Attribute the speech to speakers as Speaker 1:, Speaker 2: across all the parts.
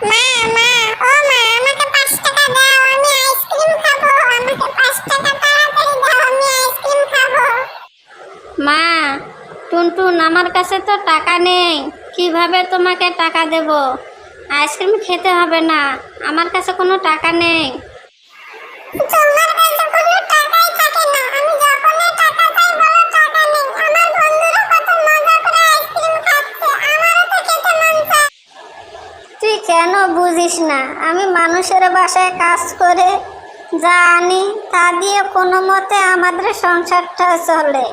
Speaker 1: মা মা ও মা আমাকে পাঁচ টাকা দাও আমি আইসক্রিম খাব আমাকে পাঁচ টাকা তাড়াতাড়ি দাও আমি আইসক্রিম খাব।
Speaker 2: মা টুনটুন আমার কাছে তো টাকা নেই কীভাবে তোমাকে টাকা দেব? আইসক্রিম খেতে হবে না আমার কাছে কোনো টাকা নেই।
Speaker 1: কেন
Speaker 2: বুঝিস না? আমি মানুষের বাসায় কাজ করে যা আনি, তা দিয়ে কোনো মতে আমাদের সংসারটা চলে।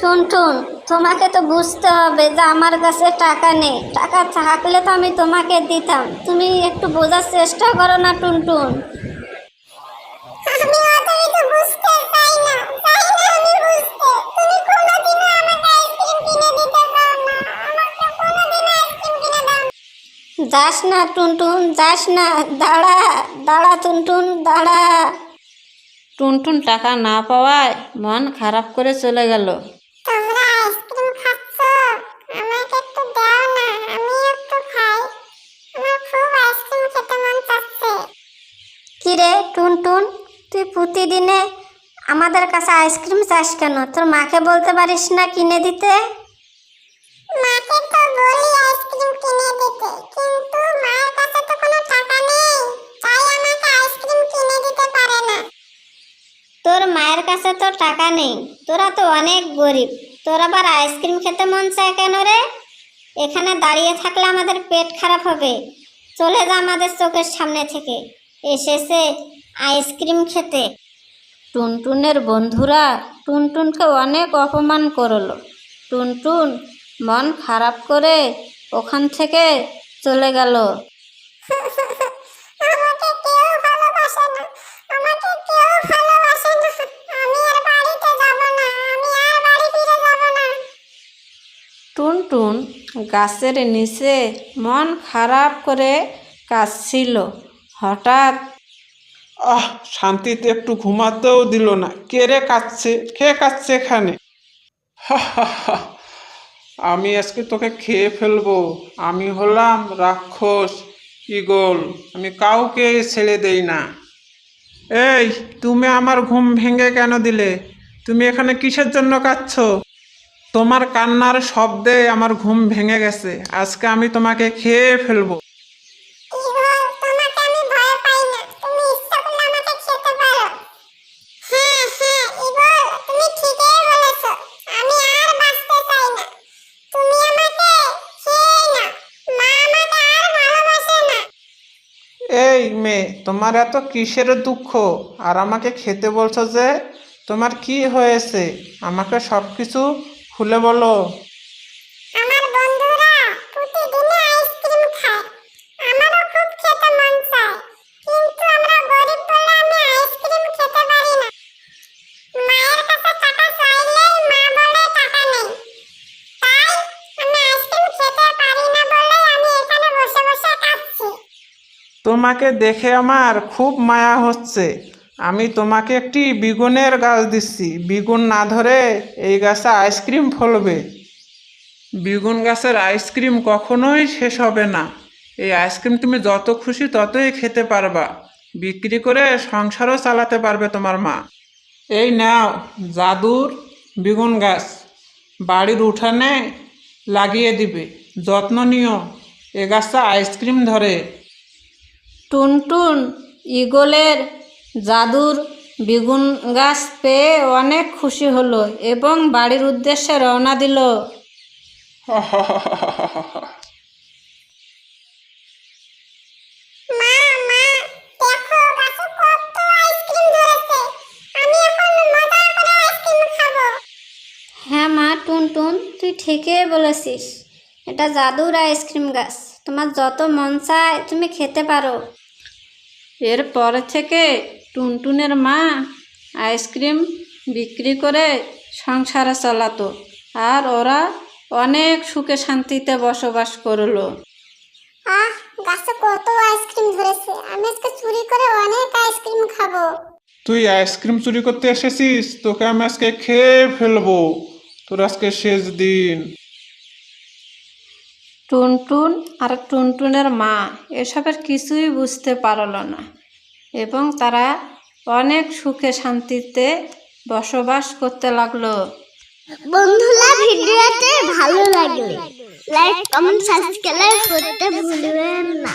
Speaker 2: টুনটুন, তোমাকে তো বুঝতে হবে যে আমার কাছে টাকা নেই। টাকা থাকলে তো আমি তোমাকে দিতাম। তুমি একটু বোঝার চেষ্টা করো না, টুনটুন। যাস না টুনটুন যাস না দাঁড়া দাঁড়া টুনটুন দাঁড়া। টুনটুন টাকা না পাওয়ায় মন খারাপ করে চলে গেল।
Speaker 1: তোমরা আইসক্রিম খাচ্ছ? আমাকে একটু দাও না আমি একটু খাই। আমার খুব আইসক্রিম খেতে মন চাচ্ছে।
Speaker 2: কিরে টুনটুন তুই প্রতিদিনে আমাদের কাছে আইসক্রিম চাস কেন? তোর মাকে বলতে পারিস না কিনে দিতে?
Speaker 1: মাকে তো বলি কাছে তো টাকা নেই।
Speaker 2: তোরা তো অনেক গরিব। তোর আবার আইসক্রিম খেতে মন চায় কেন রে? এখানে দাঁড়িয়ে থাকলে আমাদের পেট খারাপ হবে। চলে যা আমাদের চোখের সামনে থেকে। এসেছে আইসক্রিম খেতে। টুনটুনের বন্ধুরা টুনটুনকে অনেক অপমান করল। টুনটুন মন খারাপ করে ওখান থেকে চলে গেল। টুনটুন গাছের নিচে মন খারাপ করে কাঁদছিল। হঠাৎ
Speaker 3: আহ, শান্তিতে একটু ঘুমাতেও দিল না। কে রে কাচ্ছে কে কাচ্ছে এখানে। আমি আজকে তোকে খেয়ে ফেলব। আমি হলাম রাক্ষস ইগল আমি কাউকে ছেড়ে দেই না। এই, তুমি আমার ঘুম ভেঙে কেন দিলে? তুমি এখানে কিসের জন্য কাঁদছ? তোমার কান্নার শব্দে আমার ঘুম ভেঙে গেছে। আজকে আমি তোমাকে খেয়ে ফেলব।
Speaker 1: হ্যাঁ হ্যাঁ
Speaker 3: এই মেয়ে তোমার এত কিসের দুঃখ? আর আমাকে খেতে বলছো যে তোমার কি হয়েছে? আমাকে সব কিছু খুলে বলো।
Speaker 1: আমার বন্ধুরা প্রতিদিনই আইসক্রিম খায়। আমারও খুব খেতে মন চায়। কিন্তু আমরা গরিব বলে আমি আইসক্রিম খেতে পারি না। মায়ের কাছে টাকা চাইলেই মা বলে টাকা নেই। তাই আমি আইসক্রিম খেতে পারি না বলে আমি এখানে বসে বসে কাঁদছি।
Speaker 3: তোমাকে দেখে আমার খুব মায়া হচ্ছে। আমি তোমাকে একটি বেগুনের গাছ দিচ্ছি। বেগুন না ধরে এই গাছে আইসক্রিম ফলবে। বেগুন গাছের আইসক্রিম কখনোই শেষ হবে না। এই আইসক্রিম তুমি যত খুশি ততই খেতে পারবা। বিক্রি করে সংসারও চালাতে পারবে তোমার মা। এই নাও, জাদুর বেগুন গাছ। বাড়ির উঠানে লাগিয়ে দিবে। যত্ন নিও, এ গাছটা আইসক্রিম ধরে।
Speaker 2: টুনটুন ইগলের জাদুর বেগুন গাছ পেয়ে অনেক খুশি হলো এবং বাড়ির উদ্দেশ্যে রওনা দিল।
Speaker 1: মা মা দেখো গাছে কত আইসক্রিম ধরেছে। আমি এখন মজা করে আইসক্রিম খাব।
Speaker 2: হ্যাঁ মা টুনটুন তুই ঠিকই বলেছিস। এটা জাদুর আইসক্রিম গাছ। তোমার যত মন চায় তুমি খেতে পারো। এরপর থেকে টুনটুনের মা আইসক্রিম বিক্রি করে সংসারে চালাতো আর ওরা অনেক সুখে শান্তিতে বসবাস করল।
Speaker 1: আহ গাছে কত আইসক্রিম ধরেছে। আমি আজকে চুরি করে অনেক আইসক্রিম খাব।
Speaker 3: তুই আইসক্রিম চুরি করতে এসেছিস? তোকে আমি আজকে খেয়ে ফেলব। তোর আজকে শেষ দিন।
Speaker 2: টুনটুন আর টুনটুনের মা এসবের কিছুই বুঝতে পারল না। এবং তারা অনেক সুখে শান্তিতে বসবাস করতে লাগল।
Speaker 4: বন্ধুরা ভিডিওতে ভালো লাগলে লাইক কমেন্ট সাবস্ক্রাইব করতে ভুলবেন না।